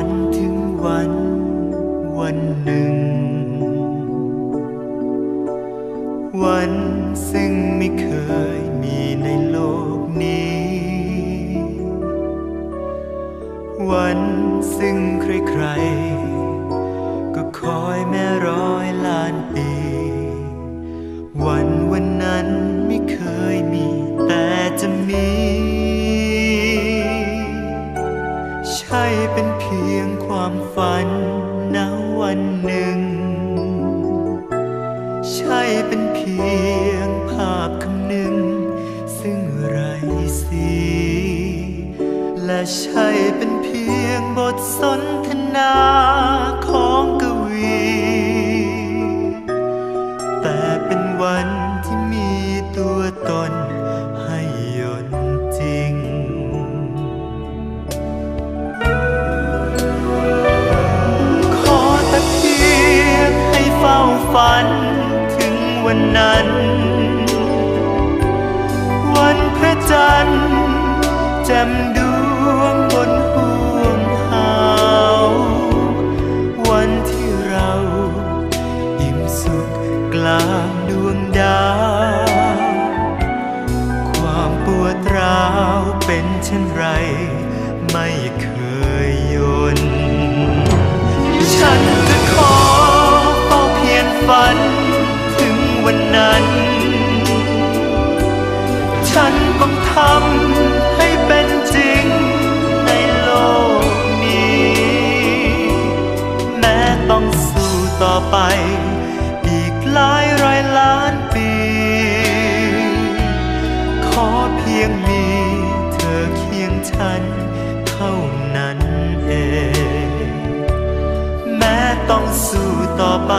ฝันถึงวันวันหนึ่ง วันซึ่งไม่เคยมีในโลกนี้ วันซึ่งใครๆ ก็คอยแม้ ช่เป็นเพียงความฝันณวันหนึ่ง ใช่เป็นเพียงภาพคำหนึ่ง ซึ่งไรสี และใช่เป็นเพียงบทสนทนาของกวี แต่เป็นวัน ฝันถึงวันนั้น วันพระจันทร์แจ่มดวงบนห่วงหาววันที่เราอิ่มสุขกลางดวงดาว ความปวดร้าวเป็นเช่นไร ไม่เคยยน วันนั้น ฉันต้องทำให้เป็นจริงในโลกนี้ แม้ต้องสู้ต่อไป อีกหลายร้อยล้านปี ขอเพียงมีเธอเคียงฉันเท่านั้นเอง แม้ต้องสู้ต่อไป